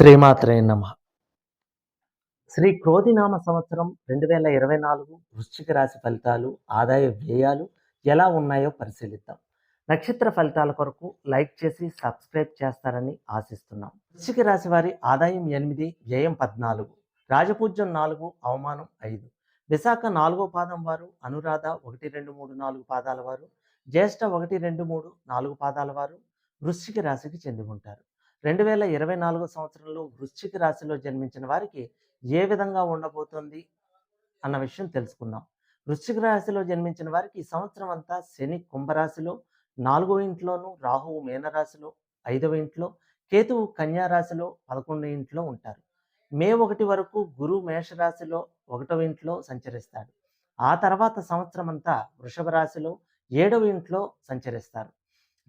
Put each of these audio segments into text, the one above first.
శ్రీమాత్రే నమ. శ్రీ క్రోధినామ సంవత్సరం రెండు వేల ఇరవై నాలుగు వృశ్చిక రాశి ఫలితాలు ఆదాయ వ్యయాలు ఎలా ఉన్నాయో పరిశీలిద్దాం. నక్షత్ర ఫలితాల కొరకు లైక్ చేసి సబ్స్క్రైబ్ చేస్తారని ఆశిస్తున్నాం. వృశ్చిక రాశి వారి ఆదాయం ఎనిమిది వ్యయం పద్నాలుగు రాజపూజ్యం నాలుగు అవమానం ఐదు విశాఖ నాలుగో పాదం వారు అనురాధ ఒకటి రెండు మూడు నాలుగు పాదాల వారు జ్యేష్ఠ ఒకటి రెండు మూడు నాలుగు పాదాల వారు వృశ్చిక రాశికి చెంది ఉంటారు రెండు వేల ఇరవై నాలుగో సంవత్సరంలో వృశ్చిక రాశిలో జన్మించిన వారికి ఏ విధంగా ఉండబోతోంది అన్న విషయం తెలుసుకుందాం. వృశ్చిక రాశిలో జన్మించిన వారికి ఈ సంవత్సరం అంతా శని కుంభరాశిలో నాలుగో ఇంట్లోనూ రాహువు మీనరాశిలో ఐదవ ఇంట్లో కేతువు కన్యా రాశిలో పదకొండో ఇంట్లో ఉంటారు. మే ఒకటి వరకు గురు మేషరాశిలో ఒకటవ ఇంట్లో సంచరిస్తాడు. ఆ తర్వాత సంవత్సరం అంతా వృషభ రాశిలో ఏడవ ఇంట్లో సంచరిస్తారు.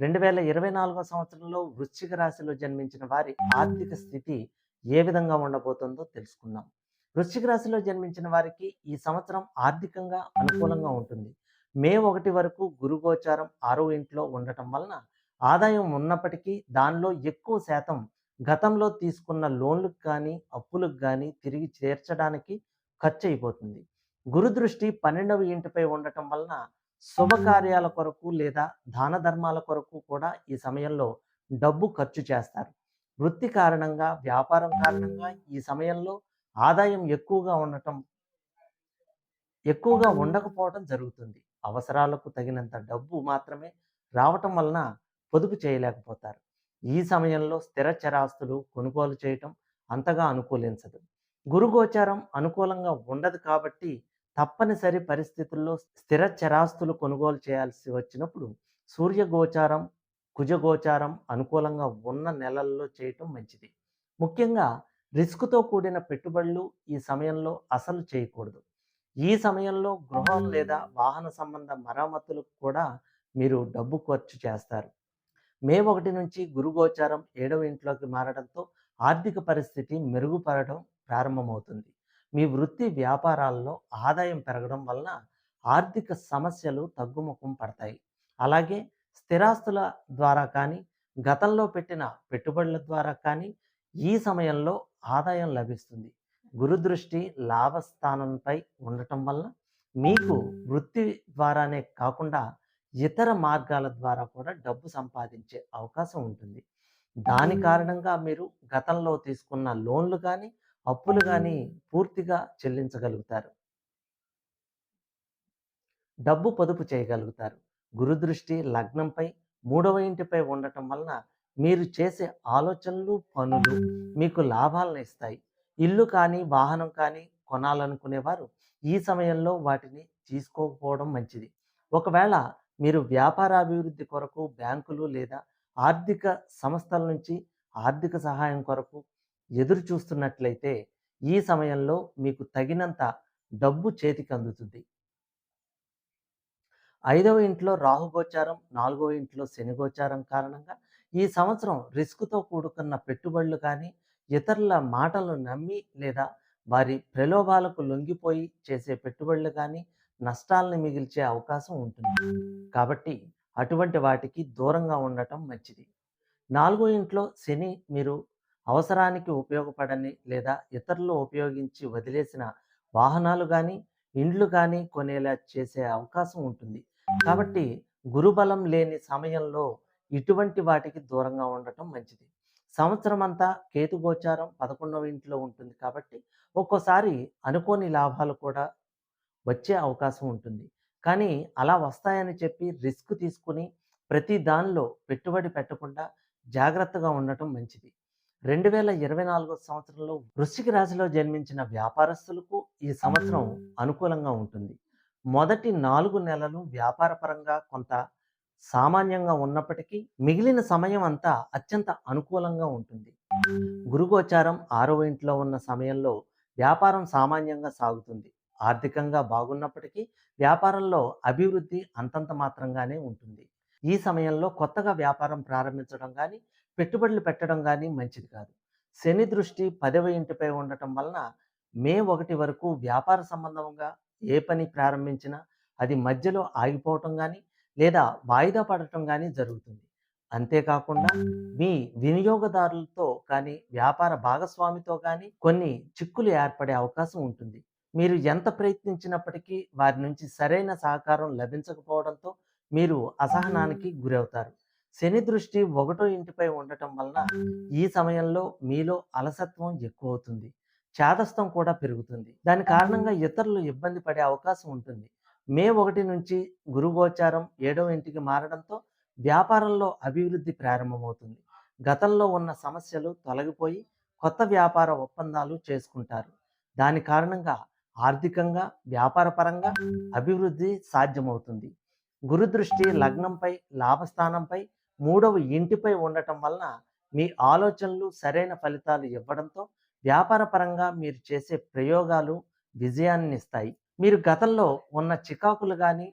రెండు వేల ఇరవై నాలుగో సంవత్సరంలో వృశ్చిక రాశిలో జన్మించిన వారి ఆర్థిక స్థితి ఏ విధంగా ఉండబోతుందో తెలుసుకుందాం. వృశ్చిక రాశిలో జన్మించిన వారికి ఈ సంవత్సరం ఆర్థికంగా అనుకూలంగా ఉంటుంది. మే ఒకటి వరకు గురుగోచారం ఆరో ఇంట్లో ఉండటం వలన ఆదాయం ఉన్నప్పటికీ దానిలో ఎక్కువ శాతం గతంలో తీసుకున్న లోన్లకు కానీ అప్పులకు కానీ తిరిగి చేర్చడానికి ఖర్చు అయిపోతుంది. గురుదృష్టి పన్నెండవ ఇంటిపై ఉండటం వలన శుభకార్యాల కొరకు లేదా దాన ధర్మాల కొరకు కూడా ఈ సమయంలో డబ్బు ఖర్చు చేస్తారు. వృత్తి కారణంగా వ్యాపారం కారణంగా ఈ సమయంలో ఆదాయం ఎక్కువగా ఉండటం ఎక్కువగా ఉండకపోవడం జరుగుతుంది. అవసరాలకు తగినంత డబ్బు మాత్రమే రావటం వలన పొదుపు చేయలేకపోతారు. ఈ సమయంలో స్థిర చరాస్తులు కొనుగోలు చేయటం అంతగా అనుకూలించదు. గురుగోచారం అనుకూలంగా ఉండదు కాబట్టి తప్పనిసరి పరిస్థితుల్లో స్థిర చరాస్తులు కొనుగోలు చేయాల్సి వచ్చినప్పుడు సూర్యగోచారం కుజగోచారం అనుకూలంగా ఉన్న నెలల్లో చేయటం మంచిది. ముఖ్యంగా రిస్క్తో కూడిన పెట్టుబడులు ఈ సమయంలో అసలు చేయకూడదు. ఈ సమయంలో గృహం లేదా వాహన సంబంధ మరమ్మతులకు కూడా మీరు డబ్బు ఖర్చు చేస్తారు. మే ఒకటి నుంచి గురుగోచారం ఏడవ ఇంట్లోకి మారడంతో ఆర్థిక పరిస్థితి మెరుగుపడడం ప్రారంభమవుతుంది. మీ వృత్తి వ్యాపారాల్లో ఆదాయం పెరగడం వలన ఆర్థిక సమస్యలు తగ్గుముఖం పడతాయి. అలాగే స్థిరాస్తుల ద్వారా కానీ గతంలో పెట్టిన పెట్టుబడుల ద్వారా కానీ ఈ సమయంలో ఆదాయం లభిస్తుంది. గురుదృష్టి లాభస్థానంపై ఉండటం వలన మీకు వృత్తి ద్వారానే కాకుండా ఇతర మార్గాల ద్వారా కూడా డబ్బు సంపాదించే అవకాశం ఉంటుంది. దాని కారణంగా మీరు గతంలో తీసుకున్న లోన్లు కానీ అప్పులు కానీ పూర్తిగా చెల్లించగలుగుతారు. డబ్బు పొదుపు చేయగలుగుతారు. గురుదృష్టి లగ్నంపై మూడవ ఇంటిపై ఉండటం వలన మీరు చేసే ఆలోచనలు పనులు మీకు లాభాలను ఇస్తాయి. ఇల్లు కానీ వాహనం కానీ కొనాలనుకునేవారు ఈ సమయంలో వాటిని తీసుకోకపోవడం మంచిది. ఒకవేళ మీరు వ్యాపార అభివృద్ధి కొరకు బ్యాంకులు లేదా ఆర్థిక సంస్థల నుంచి ఆర్థిక సహాయం కొరకు ఎదురు చూస్తున్నట్లయితే ఈ సమయంలో మీకు తగినంత డబ్బు చేతికి అందుతుంది. ఐదవ ఇంట్లో రాహుగోచారం నాలుగవ ఇంట్లో శనిగోచారం కారణంగా ఈ సంవత్సరం రిస్క్తో కూడుకున్న పెట్టుబడులు కానీ ఇతరుల మాటలు నమ్మి లేదా వారి ప్రలోభాలకు లొంగిపోయి చేసే పెట్టుబడులు కానీ నష్టాలను మిగిల్చే అవకాశం ఉంటుంది. కాబట్టి అటువంటి వాటికి దూరంగా ఉండటం మంచిది. నాలుగో ఇంట్లో శని మీరు అవసరానికి ఉపయోగపడని లేదా ఇతరులు ఉపయోగించి వదిలేసిన వాహనాలు కానీ ఇండ్లు కానీ కొనేలా చేసే అవకాశం ఉంటుంది. కాబట్టి గురుబలం లేని సమయంలో ఇటువంటి వాటికి దూరంగా ఉండటం మంచిది. సంవత్సరం అంతా కేతుగోచారం పదకొండవ ఇంట్లో ఉంటుంది కాబట్టి ఒక్కోసారి అనుకోని లాభాలు కూడా వచ్చే అవకాశం ఉంటుంది. కానీ అలా వస్తాయని చెప్పి రిస్క్ తీసుకుని ప్రతి దానిలో పెట్టుబడి పెట్టకుండా జాగ్రత్తగా ఉండటం మంచిది. రెండు వేల ఇరవై నాలుగో సంవత్సరంలో వృశ్చిక రాశిలో జన్మించిన వ్యాపారస్తులకు ఈ సంవత్సరం అనుకూలంగా ఉంటుంది. మొదటి నాలుగు నెలలు వ్యాపారపరంగా కొంత సామాన్యంగా ఉన్నప్పటికీ మిగిలిన సమయం అంతా అత్యంత అనుకూలంగా ఉంటుంది. గురుగోచారం ఆరవ ఇంట్లో ఉన్న సమయంలో వ్యాపారం సామాన్యంగా సాగుతుంది. ఆర్థికంగా బాగున్నప్పటికీ వ్యాపారంలో అభివృద్ధి అంతంత మాత్రంగానే ఉంటుంది. ఈ సమయంలో కొత్తగా వ్యాపారం ప్రారంభించడం కానీ పెట్టుబడులు పెట్టడం కానీ మంచిది కాదు. శని దృష్టి పదవ ఇంటిపై ఉండటం వలన మే ఒకటి వరకు వ్యాపార సంబంధంగా ఏ పని ప్రారంభించినా అది మధ్యలో ఆగిపోవటం కానీ లేదా వాయిదా పడటం కానీ జరుగుతుంది. అంతేకాకుండా మీ వినియోగదారులతో కానీ వ్యాపార భాగస్వామితో కానీ కొన్ని చిక్కులు ఏర్పడే అవకాశం ఉంటుంది. మీరు ఎంత ప్రయత్నించినప్పటికీ వారి నుంచి సరైన సహకారం లభించకపోవడంతో మీరు అసహనానికి గురవుతారు. శని దృష్టి ఒకటో ఇంటిపై ఉండటం వలన ఈ సమయంలో మీలో అలసత్వం ఎక్కువ అవుతుంది చేదస్తం కూడా పెరుగుతుంది. దాని కారణంగా ఇతరులు ఇబ్బంది పడే అవకాశం ఉంటుంది. మే ఒకటి నుంచి గురుగోచారం ఏడవ ఇంటికి మారడంతో వ్యాపారంలో అభివృద్ధి ప్రారంభమవుతుంది. గతంలో ఉన్న సమస్యలు తొలగిపోయి కొత్త వ్యాపార ఒప్పందాలు చేసుకుంటారు. దాని కారణంగా ఆర్థికంగా వ్యాపారపరంగా అభివృద్ధి సాధ్యమవుతుంది. గురు దృష్టి లగ్నంపై లాభస్థానంపై మూడవ ఇంటిపై ఉండటం వలన మీ ఆలోచనలు సరైన ఫలితాలు ఇవ్వడంతో వ్యాపారపరంగా మీరు చేసే ప్రయోగాలు విజయాన్ని ఇస్తాయి. మీరు గతంలో ఉన్న చికాకులు కానీ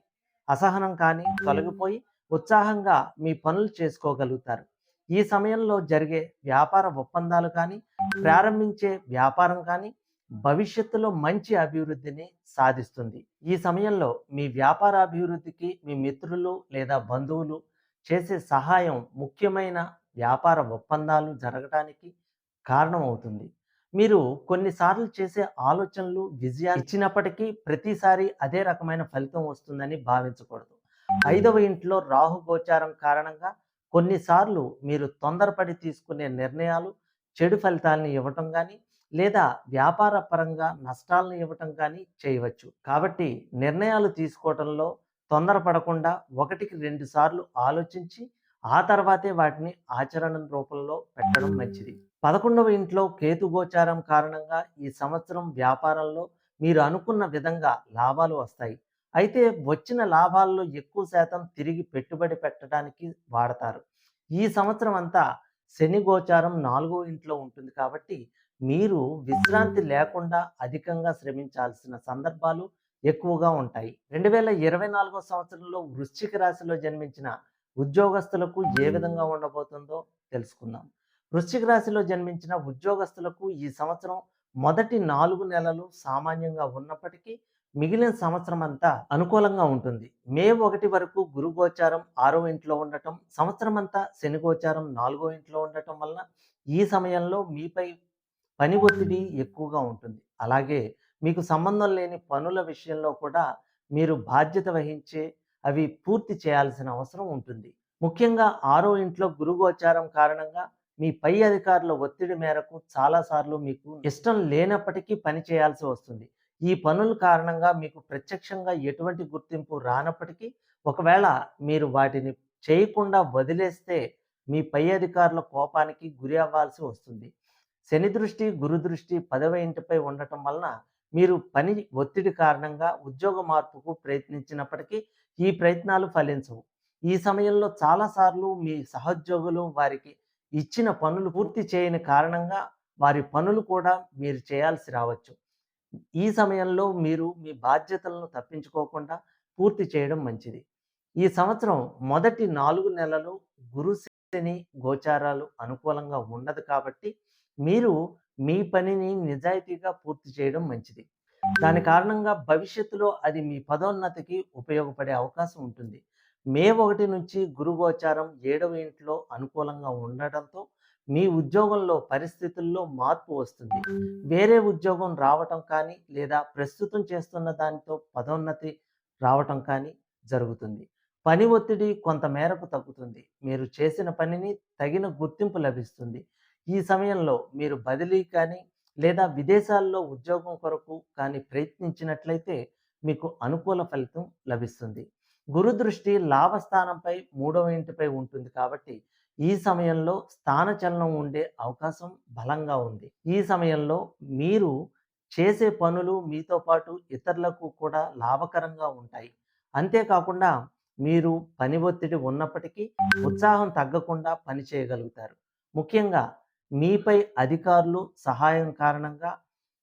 అసహనం కానీ తొలగిపోయి ఉత్సాహంగా మీ పనులు చేసుకోగలుగుతారు. ఈ సమయంలో జరిగే వ్యాపార ఒప్పందాలు కానీ ప్రారంభించే వ్యాపారం కానీ భవిష్యత్తులో మంచి అభివృద్ధిని సాధిస్తుంది. ఈ సమయంలో మీ వ్యాపార అభివృద్ధికి మీ మిత్రులు లేదా బంధువులు చేసే సహాయం ముఖ్యమైన వ్యాపార ఒప్పందాలు జరగటానికి కారణమవుతుంది. మీరు కొన్నిసార్లు చేసే ఆలోచనలు విజయాలు ఇచ్చినప్పటికీ ప్రతిసారి అదే రకమైన ఫలితం వస్తుందని భావించకూడదు. ఐదవ ఇంట్లో రాహు గోచారం కారణంగా కొన్నిసార్లు మీరు తొందరపడి తీసుకునే నిర్ణయాలు చెడు ఫలితాలను ఇవ్వటం కానీ లేదా వ్యాపార పరంగా నష్టాలను ఇవ్వటం కానీ చేయవచ్చు. కాబట్టి నిర్ణయాలు తీసుకోవటంలో తొందరపడకుండా ఒకటికి రెండు సార్లు ఆలోచించి ఆ తర్వాతే వాటిని ఆచరణ రూపంలో పెట్టడం మంచిది. పదకొండవ ఇంట్లో కేతు గోచారం కారణంగా ఈ సంవత్సరం వ్యాపారంలో మీరు అనుకున్న విధంగా లాభాలు వస్తాయి. అయితే వచ్చిన లాభాల్లో ఎక్కువ శాతం తిరిగి పెట్టుబడి పెట్టడానికి వాడతారు. ఈ సంవత్సరం అంతా శని గోచారం నాలుగో ఇంట్లో ఉంటుంది కాబట్టి మీరు విశ్రాంతి లేకుండా అధికంగా శ్రమించాల్సిన సందర్భాలు ఎక్కువగా ఉంటాయి. రెండు వేల ఇరవై నాలుగో సంవత్సరంలో వృశ్చిక రాశిలో జన్మించిన ఉద్యోగస్తులకు ఏ విధంగా ఉండబోతుందో తెలుసుకుందాం. వృశ్చిక రాశిలో జన్మించిన ఉద్యోగస్తులకు ఈ సంవత్సరం మొదటి నాలుగు నెలలు సామాన్యంగా ఉన్నప్పటికీ మిగిలిన సంవత్సరం అంతా అనుకూలంగా ఉంటుంది. మే ఒకటి వరకు గురు గోచారం ఆరో ఇంట్లో ఉండటం సంవత్సరం అంతా శని గోచారం నాలుగో ఇంట్లో ఉండటం వలన ఈ సమయంలో మీపై పని ఒత్తిడి ఎక్కువగా ఉంటుంది. అలాగే మీకు సంబంధం లేని పనుల విషయంలో కూడా మీరు బాధ్యత వహించే అవి పూర్తి చేయాల్సిన అవసరం ఉంటుంది. ముఖ్యంగా ఆరో ఇంట్లో గురుగోచారం కారణంగా మీ పై అధికారుల ఒత్తిడి మేరకు చాలాసార్లు మీకు ఇష్టం లేనప్పటికీ పని చేయాల్సి వస్తుంది. ఈ పనుల కారణంగా మీకు ప్రత్యక్షంగా ఎటువంటి గుర్తింపు రానప్పటికీ ఒకవేళ మీరు వాటిని చేయకుండా వదిలేస్తే మీ పై అధికారుల కోపానికి గురి అవ్వాల్సి వస్తుంది. శని దృష్టి గురు దృష్టి పదవ ఇంటిపై ఉండటం వలన మీరు పని ఒత్తిడి కారణంగా ఉద్యోగ మార్పుకు ప్రయత్నించినప్పటికీ ఈ ప్రయత్నాలు ఫలించవు. ఈ సమయంలో చాలాసార్లు మీ సహోద్యోగులు వారికి ఇచ్చిన పనులు పూర్తి చేయని కారణంగా వారి పనులు కూడా మీరు చేయాల్సి రావచ్చు. ఈ సమయంలో మీరు మీ బాధ్యతలను తప్పించుకోకుండా పూర్తి చేయడం మంచిది. ఈ సంవత్సరం మొదటి నాలుగు నెలలు గురు శని గోచారాలు అనుకూలంగా ఉండదు కాబట్టి మీరు మీ పనిని నిజాయితీగా పూర్తి చేయడం మంచిది. దాని కారణంగా భవిష్యత్తులో అది మీ పదోన్నతికి ఉపయోగపడే అవకాశం ఉంటుంది. మే ఒకటి నుంచి గురుగోచారం ఏడవ ఇంట్లో అనుకూలంగా ఉండటంతో మీ ఉద్యోగంలో పరిస్థితుల్లో మార్పు వస్తుంది. వేరే ఉద్యోగం రావటం కానీ లేదా ప్రస్తుతం చేస్తున్న దానితో పదోన్నతి రావటం కానీ జరుగుతుంది. పని ఒత్తిడి కొంత మేరకు తగ్గుతుంది. మీరు చేసిన పనిని తగిన గుర్తింపు లభిస్తుంది. ఈ సమయంలో మీరు బదిలీ కానీ లేదా విదేశాల్లో ఉద్యోగం కొరకు కానీ ప్రయత్నించినట్లయితే మీకు అనుకూల ఫలితం లభిస్తుంది. గురుదృష్టి లాభస్థానంపై మూడవ ఇంటిపై ఉంటుంది కాబట్టి ఈ సమయంలో స్థానచలనం ఉండే అవకాశం బలంగా ఉంది. ఈ సమయంలో మీరు చేసే పనులు మీతో పాటు ఇతరులకు కూడా లాభకరంగా ఉంటాయి. అంతేకాకుండా మీరు పని ఒత్తిడి ఉన్నప్పటికీ ఉత్సాహం తగ్గకుండా పని చేయగలుగుతారు. ముఖ్యంగా మీపై అధికారులు సహాయం కారణంగా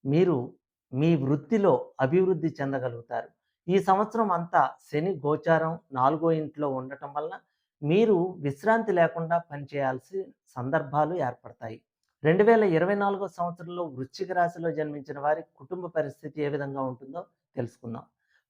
మీరు మీ వృత్తిలో అభివృద్ధి చెందగలుగుతారు. ఈ సంవత్సరం అంతా శని గోచారం నాలుగో ఇంట్లో ఉండటం వలన మీరు విశ్రాంతి లేకుండా పనిచేయాల్సి సందర్భాలు ఏర్పడతాయి. రెండు వేల ఇరవై నాలుగో సంవత్సరంలో వృశ్చిక రాశిలో జన్మించిన వారి కుటుంబ పరిస్థితి ఏ విధంగా ఉంటుందో తెలుసుకుందాం.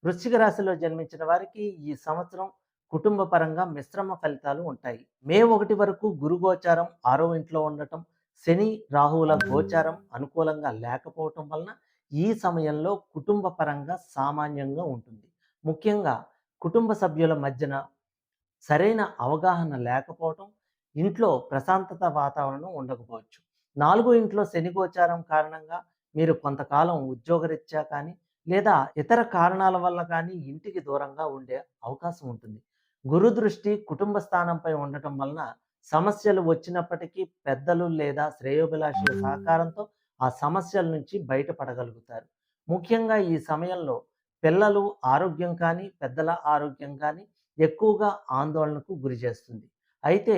వృశ్చిక రాశిలో జన్మించిన వారికి ఈ సంవత్సరం కుటుంబ పరంగా మిశ్రమ ఫలితాలు ఉంటాయి. మే ఒకటి వరకు గురుగోచారం ఆరో ఇంట్లో ఉండటం శని రాహువుల గోచారం అనుకూలంగా లేకపోవటం వలన ఈ సమయంలో కుటుంబ పరంగా సామాన్యంగా ఉంటుంది. ముఖ్యంగా కుటుంబ సభ్యుల మధ్యన సరైన అవగాహన లేకపోవటం ఇంట్లో ప్రశాంతత వాతావరణం ఉండకపోవచ్చు. నాలుగో ఇంట్లో శని గోచారం కారణంగా మీరు కొంతకాలం ఉద్యోగరీత్యా కానీ లేదా ఇతర కారణాల వల్ల కానీ ఇంటికి దూరంగా ఉండే అవకాశం ఉంటుంది. గురు దృష్టి కుటుంబ స్థానంపై ఉండటం వలన సమస్యలు వచ్చినప్పటికీ పెద్దలు లేదా శ్రేయోభిలాషుల సహకారంతో ఆ సమస్యల నుంచి బయటపడగలుగుతారు. ముఖ్యంగా ఈ సమయంలో పిల్లలు ఆరోగ్యం కానీ పెద్దల ఆరోగ్యం కానీ ఎక్కువగా ఆందోళనకు గురి చేస్తుంది. అయితే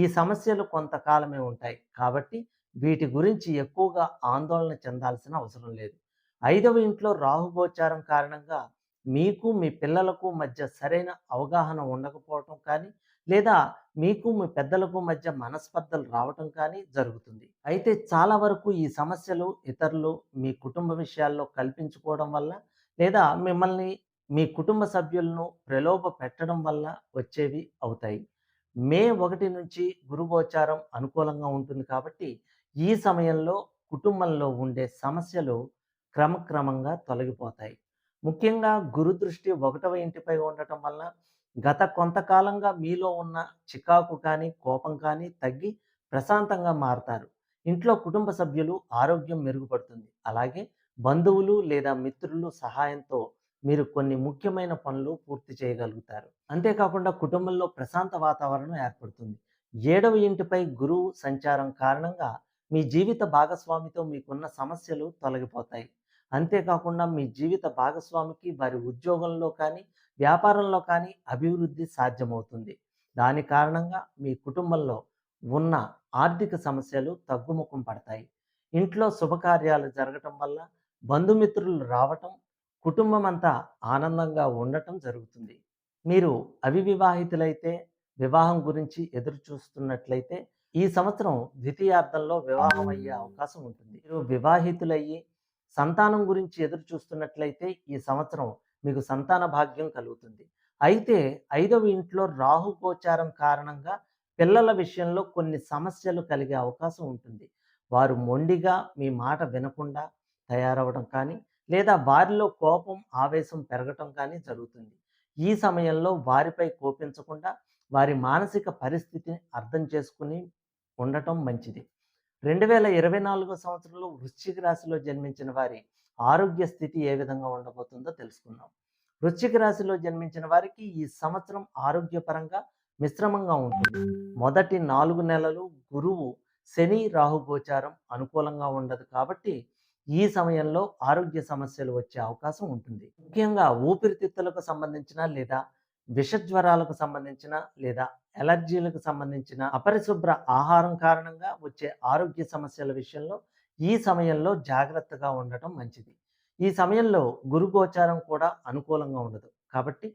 ఈ సమస్యలు కొంతకాలమే ఉంటాయి కాబట్టి వీటి గురించి ఎక్కువగా ఆందోళన చెందాల్సిన అవసరం లేదు. ఐదవ ఇంట్లో రాహుగోచారం కారణంగా మీకు మీ పిల్లలకు మధ్య సరైన అవగాహన ఉండకపోవటం కానీ లేదా మీకు మీ పెద్దలకు మధ్య మనస్పర్ధలు రావటం కానీ జరుగుతుంది. అయితే చాలా వరకు ఈ సమస్యలు ఇతరులు మీ కుటుంబ విషయాల్లో కల్పించుకోవడం వల్ల లేదా మిమ్మల్ని మీ కుటుంబ సభ్యులను ప్రలోభ పెట్టడం వల్ల వచ్చేవి అవుతాయి. మే ఒకటి నుంచి గురుగోచారం అనుకూలంగా ఉంటుంది కాబట్టి ఈ సమయంలో కుటుంబంలో ఉండే సమస్యలు క్రమక్రమంగా తొలగిపోతాయి. ముఖ్యంగా గురు దృష్టి ఒకటవ ఇంటిపై ఉండటం వల్ల గత కొంతకాలంగా మీలో ఉన్న చికాకు కానీ కోపం కానీ తగ్గి ప్రశాంతంగా మారతారు. ఇంట్లో కుటుంబ సభ్యులు ఆరోగ్యం మెరుగుపడుతుంది. అలాగే బంధువులు లేదా మిత్రులు సహాయంతో మీరు కొన్ని ముఖ్యమైన పనులు పూర్తి చేయగలుగుతారు. అంతేకాకుండా కుటుంబంలో ప్రశాంత వాతావరణం ఏర్పడుతుంది. ఏడవ ఇంటిపై గురువు సంచారం కారణంగా మీ జీవిత భాగస్వామితో మీకున్న సమస్యలు తొలగిపోతాయి. అంతేకాకుండా మీ జీవిత భాగస్వామికి వారి ఉద్యోగంలో కానీ వ్యాపారంలో కానీ అభివృద్ధి సాధ్యమవుతుంది. దాని కారణంగా మీ కుటుంబంలో ఉన్న ఆర్థిక సమస్యలు తగ్గుముఖం పడతాయి. ఇంట్లో శుభకార్యాలు జరగటం వల్ల బంధుమిత్రులు రావటం కుటుంబం అంతా ఆనందంగా ఉండటం జరుగుతుంది. మీరు అవివివాహితులైతే వివాహం గురించి ఎదురు చూస్తున్నట్లయితే ఈ సంవత్సరం ద్వితీయార్థంలో వివాహం అయ్యే అవకాశం ఉంటుంది. మీరు వివాహితులయ్యి సంతానం గురించి ఎదురు చూస్తున్నట్లయితే ఈ సంవత్సరం మీకు సంతాన భాగ్యం కలుగుతుంది. అయితే ఐదవ ఇంట్లో రాహు గోచారం కారణంగా పిల్లల విషయంలో కొన్ని సమస్యలు కలిగే అవకాశం ఉంటుంది. వారు మొండిగా మీ మాట వినకుండా తయారవడం కానీ లేదా వారిలో కోపం ఆవేశం పెరగటం కానీ జరుగుతుంది. ఈ సమయంలో వారిపై కోపించకుండా వారి మానసిక పరిస్థితిని అర్థం చేసుకుని ఉండటం మంచిది. రెండు వేల ఇరవై నాలుగో సంవత్సరంలో వృశ్చిక రాశిలో జన్మించిన వారి ఆరోగ్య స్థితి ఏ విధంగా ఉండబోతుందో తెలుసుకుందాం. వృశ్చిక రాశిలో జన్మించిన వారికి ఈ సంవత్సరం ఆరోగ్యపరంగా మిశ్రమంగా ఉంటుంది. మొదటి నాలుగు నెలలు గురువు శని రాహు గోచారం అనుకూలంగా ఉండదు కాబట్టి ఈ సమయంలో ఆరోగ్య సమస్యలు వచ్చే అవకాశం ఉంటుంది. ముఖ్యంగా ఊపిరితిత్తులకు సంబంధించిన లేదా విషజ్వరాలకు సంబంధించిన లేదా ఎలర్జీలకు సంబంధించిన అపరిశుభ్ర ఆహారం కారణంగా వచ్చే ఆరోగ్య సమస్యల విషయంలో ఈ సమయంలో జాగ్రత్తగా ఉండటం మంచిది. ఈ సమయంలో గురుగోచారం కూడా అనుకూలంగా ఉండదు. కాబట్టి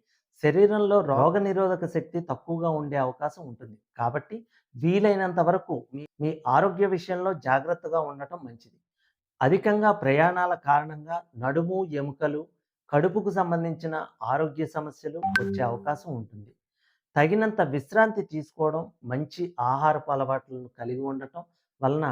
శరీరంలో రోగ నిరోధక శక్తి తక్కువగా ఉండే అవకాశం ఉంటుంది. కాబట్టి వీలైనంత వరకు మీ మీ ఆరోగ్య విషయంలో జాగ్రత్తగా ఉండటం మంచిది. అధికంగా ప్రయాణాల కారణంగా నడుము ఎముకలు కడుపుకు సంబంధించిన ఆరోగ్య సమస్యలు వచ్చే అవకాశం ఉంటుంది. తగినంత విశ్రాంతి తీసుకోవడం మంచి ఆహారపు అలవాట్లను కలిగి ఉండటం వలన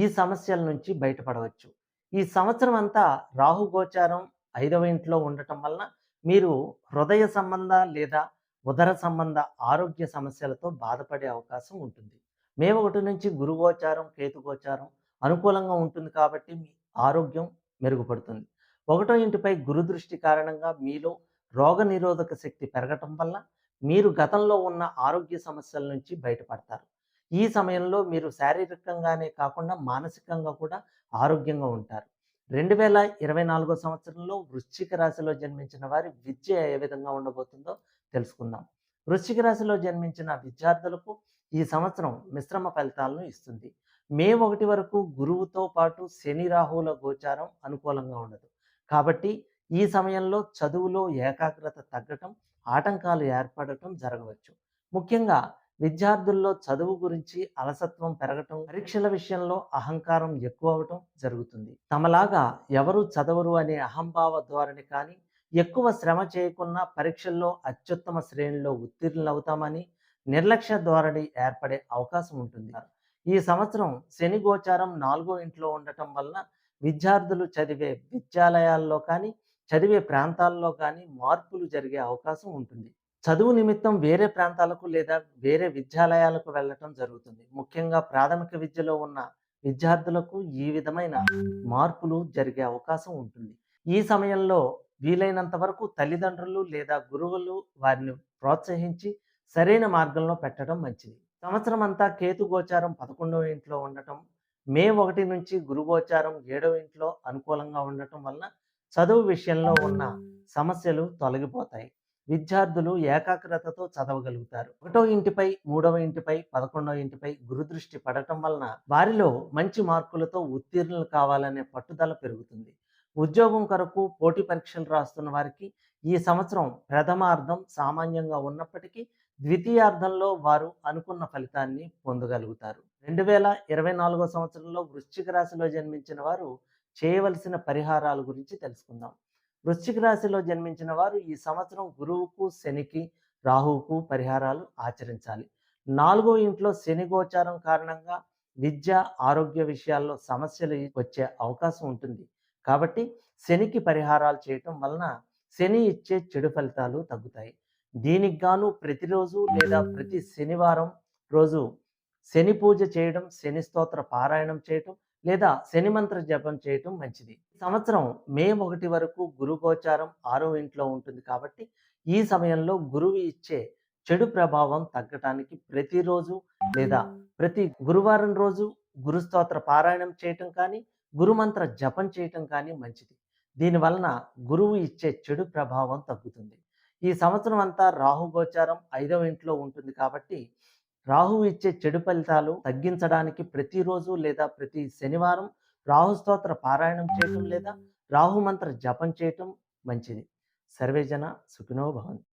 ఈ సమస్యల నుంచి బయటపడవచ్చు. ఈ సంవత్సరం అంతా రాహు గోచారం ఐదవ ఇంట్లో ఉండటం వలన మీరు హృదయ సంబంధ లేదా ఉదర సంబంధ ఆరోగ్య సమస్యలతో బాధపడే అవకాశం ఉంటుంది. మే ఒకటి నుంచి గురుగోచారం కేతుగోచారం అనుకూలంగా ఉంటుంది కాబట్టి మీ ఆరోగ్యం మెరుగుపడుతుంది. ఒకటో ఇంటిపై గురుదృష్టి కారణంగా మీలో రోగ నిరోధక శక్తి పెరగటం వల్ల మీరు గతంలో ఉన్న ఆరోగ్య సమస్యల నుంచి బయటపడతారు. ఈ సమయంలో మీరు శారీరకంగానే కాకుండా మానసికంగా కూడా ఆరోగ్యంగా ఉంటారు. రెండు వేల ఇరవై నాలుగో సంవత్సరంలో వృశ్చిక రాశిలో జన్మించిన వారి విద్య ఏ విధంగా ఉండబోతుందో తెలుసుకుందాం. వృశ్చిక రాశిలో జన్మించిన విద్యార్థులకు ఈ సంవత్సరం మిశ్రమ ఫలితాలను ఇస్తుంది. మే ఒకటి వరకు గురువుతో పాటు శని రాహువుల గోచారం అనుకూలంగా ఉండదు. కాబట్టి ఈ సమయంలో చదువులో ఏకాగ్రత తగ్గటం ఆటంకాలు ఏర్పడటం జరగవచ్చు. ముఖ్యంగా విద్యార్థుల్లో చదువు గురించి అలసత్వం పెరగటం పరీక్షల విషయంలో అహంకారం ఎక్కువ అవటం జరుగుతుంది. తమలాగా ఎవరు చదవరు అనే అహంభావ ధోరణి కానీ ఎక్కువ శ్రమ చేయకున్నా పరీక్షల్లో అత్యుత్తమ శ్రేణిలో ఉత్తీర్ణులవుతామని నిర్లక్ష్య ధోరణి ఏర్పడే అవకాశం ఉంటుంది. ఈ సంవత్సరం శని గోచారం నాలుగో ఇంట్లో ఉండటం వలన విద్యార్థులు చదివే విద్యాలయాల్లో కానీ చదివే ప్రాంతాల్లో కానీ మార్పులు జరిగే అవకాశం ఉంటుంది. చదువు నిమిత్తం వేరే ప్రాంతాలకు లేదా వేరే విద్యాలయాలకు వెళ్ళటం జరుగుతుంది. ముఖ్యంగా ప్రాథమిక విద్యలో ఉన్న విద్యార్థులకు ఈ విధమైన మార్పులు జరిగే అవకాశం ఉంటుంది. ఈ సమయంలో వీలైనంత వరకు తల్లిదండ్రులు లేదా గురువులు వారిని ప్రోత్సహించి సరైన మార్గంలో పెట్టడం మంచిది. సంవత్సరం అంతా కేతు గోచారం పదకొండవ ఇంట్లో ఉండటం మే ఒకటి నుంచి గురు గోచారం ఏడవ ఇంట్లో అనుకూలంగా ఉండటం వలన చదువు విషయంలో ఉన్న సమస్యలు తొలగిపోతాయి. విద్యార్థులు ఏకాగ్రతతో చదవగలుగుతారు. ఒకటో ఇంటిపై మూడవ ఇంటిపై పదకొండవ ఇంటిపై గురుదృష్టి పడటం వలన వారిలో మంచి మార్కులతో ఉత్తీర్ణులు కావాలనే పట్టుదల పెరుగుతుంది. ఉద్యోగం కొరకు పోటీ పరీక్షలు రాస్తున్న వారికి ఈ సంవత్సరం ప్రథమార్థం సామాన్యంగా ఉన్నప్పటికీ ద్వితీయార్థంలో వారు అనుకున్న ఫలితాన్ని పొందగలుగుతారు. రెండు వేల ఇరవై నాలుగో సంవత్సరంలో వృశ్చిక రాశిలో జన్మించిన వారు చేయవలసిన పరిహారాల గురించి తెలుసుకుందాం. వృశ్చిక రాశిలో జన్మించిన వారు ఈ సంవత్సరం గురువుకు శనికి రాహువుకు పరిహారాలు ఆచరించాలి. నాలుగో ఇంట్లో శని గోచారం కారణంగా విద్య ఆరోగ్య విషయాల్లో సమస్యలు వచ్చే అవకాశం ఉంటుంది. కాబట్టి శనికి పరిహారాలు చేయటం వలన శని ఇచ్చే చెడు ఫలితాలు తగ్గుతాయి. దీనికి గాను ప్రతిరోజు లేదా ప్రతి శనివారం రోజు శని పూజ చేయడం శని స్తోత్ర పారాయణం చేయటం లేదా శని మంత్ర జపం చేయటం మంచిది. సంవత్సరం మే ఒకటి వరకు గురు గోచారం ఆరో ఇంట్లో ఉంటుంది కాబట్టి ఈ సమయంలో గురువు ఇచ్చే చెడు ప్రభావం తగ్గటానికి ప్రతిరోజు లేదా ప్రతి గురువారం రోజు గురుస్తోత్ర పారాయణం చేయటం కానీ గురుమంత్ర జపం చేయటం కానీ మంచిది. దీని వలన గురువు ఇచ్చే చెడు ప్రభావం తగ్గుతుంది. ఈ సంవత్సరం అంతా రాహు గోచారం ఐదవ ఇంట్లో ఉంటుంది కాబట్టి రాహు ఇచ్చే చెడు ఫలితాలు తగ్గించడానికి ప్రతిరోజు లేదా ప్రతి శనివారం రాహు స్తోత్ర పారాయణం చేయటం లేదా రాహు మంత్ర జపం చేయటం మంచిది. సర్వేజన సుఖినో భవంతు.